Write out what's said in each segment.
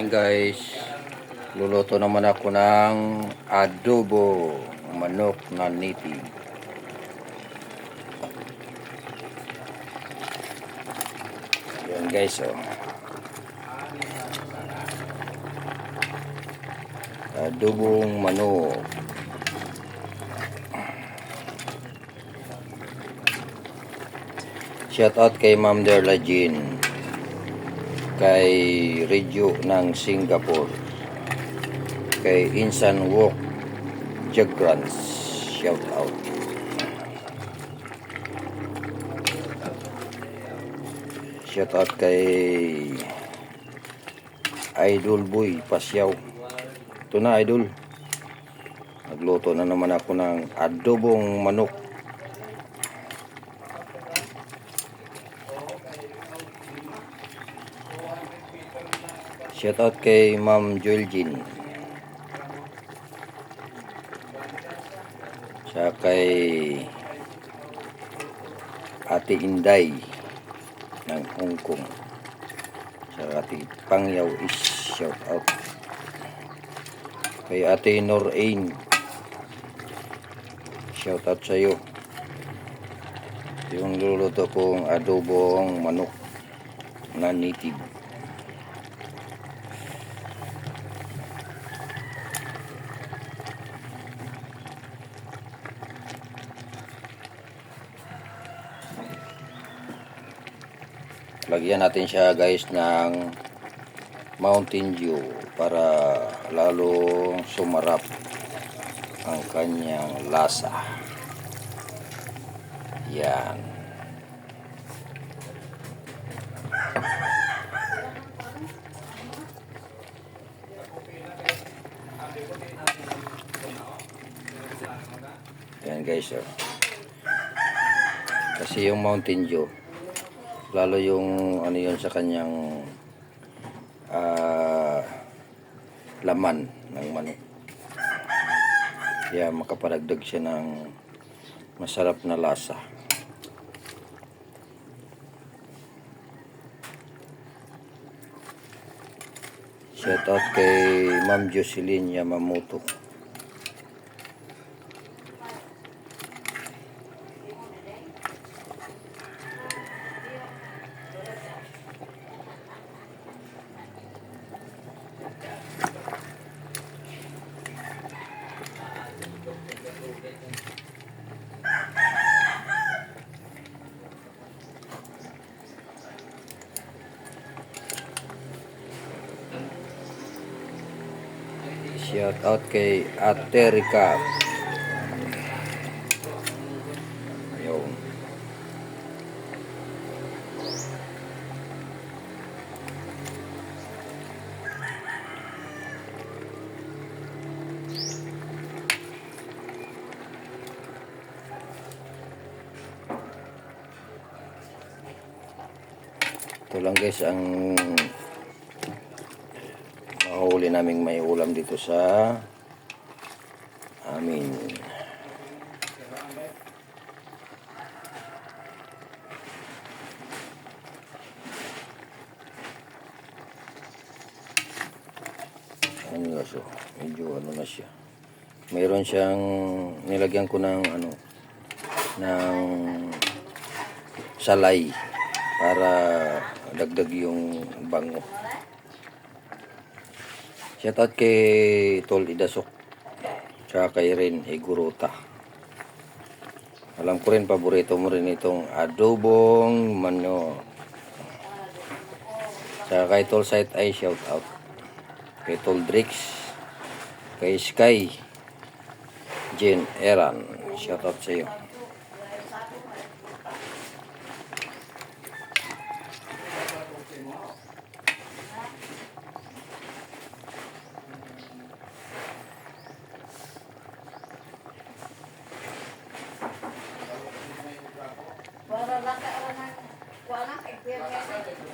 morning guys. Luluto naman ako ng adobo manok na native. Yan guys oh. Adobong manok. Shout out kay Ma'am Derla Jean kay Regio ng Singapore. Kay Insan Walk Jagrans shout out. Shout out kay Idol Boy Pasyaw. Ito na Idol. Nagluto na naman ako ng adobong manok Shout out kay Ma'am Joel Jean. Sa kay Ate Inday ng Hong Kong. Sa Ate Pangyaw is shout out. Kay Ate Norain. Shout out sa iyo. Yung luluto kong adobong manok na native. Lagyan natin siya guys ng Mountain Dew para lalong sumarap ang kanyang lasa. Yan. Yan guys. Oh. Kasi yung Mountain Dew lalo yung ano yun sa kanyang ah, laman ng manok. Kaya makaparagdag siya ng masarap na lasa. Shout out kay Ma'am Jocelyn Yamamoto Shout out kay Ate Rica. Ayun. Ito lang guys ang mahuli naming may ulam dito sa amin. Ano nga so, medyo ano na siya. Mayroon siyang nilagyan ko ng ano ng salay para dagdag yung bango. Shoutout kay Tol Idasok. Tsaka kay Ren Higuruta. Alam ko rin, paborito mo rin itong adobong manok. Tsaka kay Tol Sight Eye, shoutout. Kay Tol Drix. Kay Sky. Jen Eran. Shoutout sa iyo. Para lang ka orang kuha na kay Pierre Kennedy.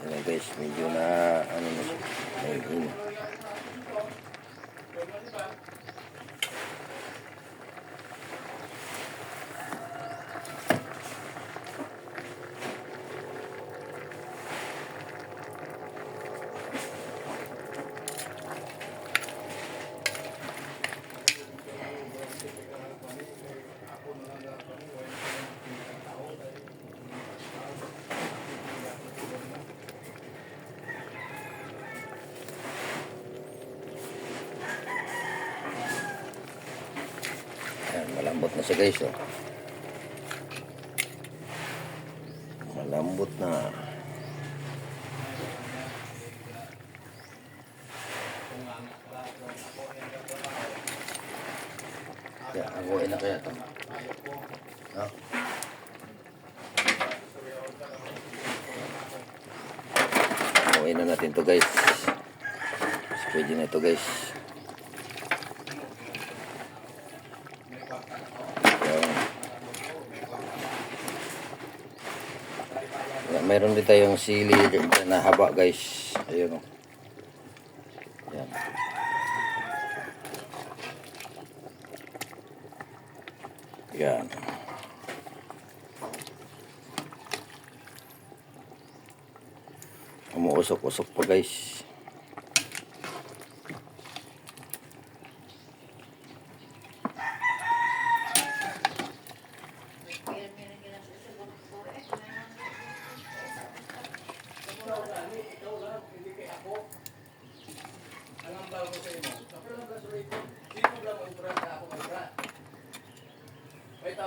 Ayan guys, medyo na ano na siya. Ayun. Ayan, malambot na siya guys. Oh. Malambot na. Kaya ako na kaya ito. No? Amuin na natin to guys. Pwede na ito guys. Ayan. Ayan, mayroon din tayong sili na haba guys. Ayun o. Ayan. Ayan. Umuusok-usok pa guys.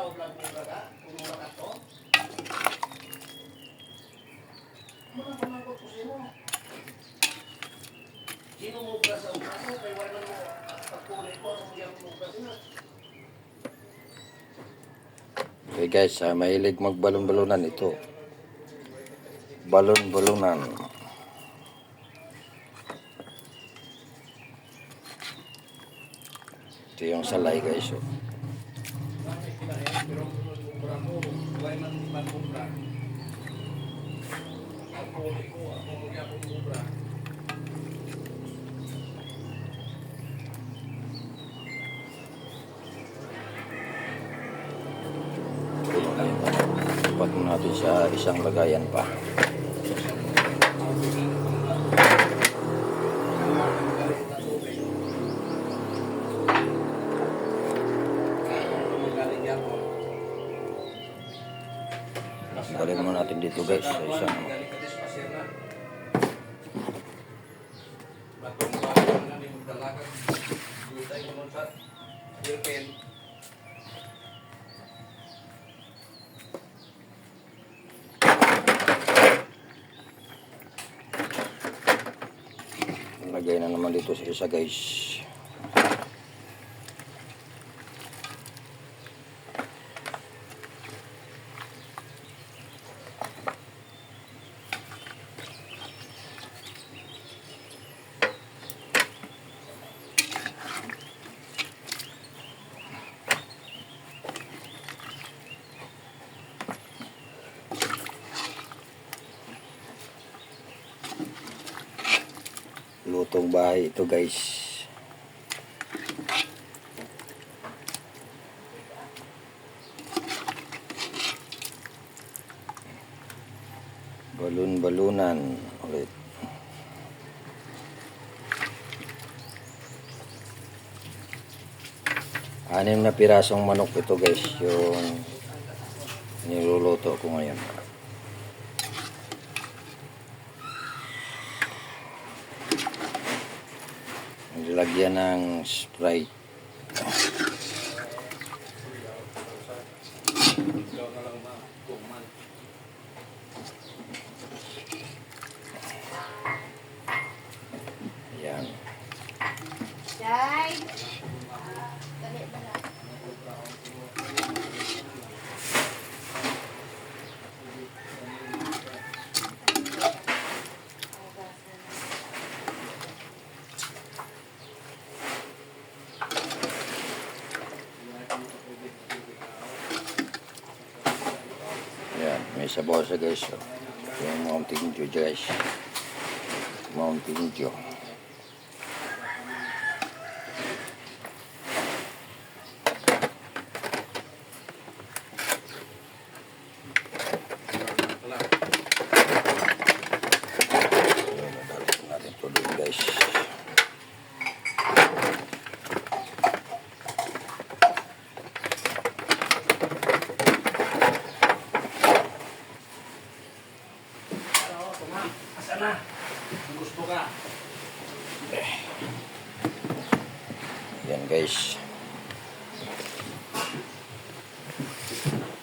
Tawag lang mo ka? Umura ka to? Mga pamangkot ko sino? Sino mo ba sa utak mo? Kaya wala mo pagkulay ko ang yung mo ba sino? Okay guys, ah, mahilig magbalon-balonan ito. Balon-balonan. Ito yung salay guys. Oh. Pero umura mo, wala man man umura. Ang kulay ko, ako mga akong umura. Ipat mo natin sa isang lagayan pa. Balik mo natin dito guys sa isang Philippine. lagay na naman dito sa isa guys. Lutong bahay ito guys. Balon-balunan ulit. Anim na pirasong manok ito guys yung niluluto ko ngayon. Nilagyan ng Sprite. Ikaw. Sa guys. oh. Yung Mountain Dew guys. Mountain Dew. Wala. Balik natin ito doon guys. Ano, tuma. Asa na? Kung gusto ka. Yan guys.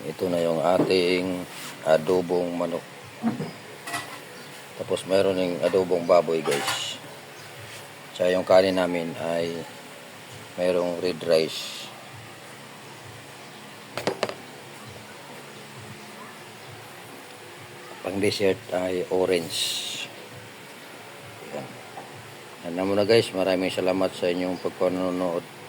Ito na yung ating adobong manok. Tapos mayroon ng adobong baboy guys. Tsaka yung kanin namin ay mayroong red rice. Pang dessert ay orange. Yan na muna guys. Maraming salamat sa inyong pagpanonood.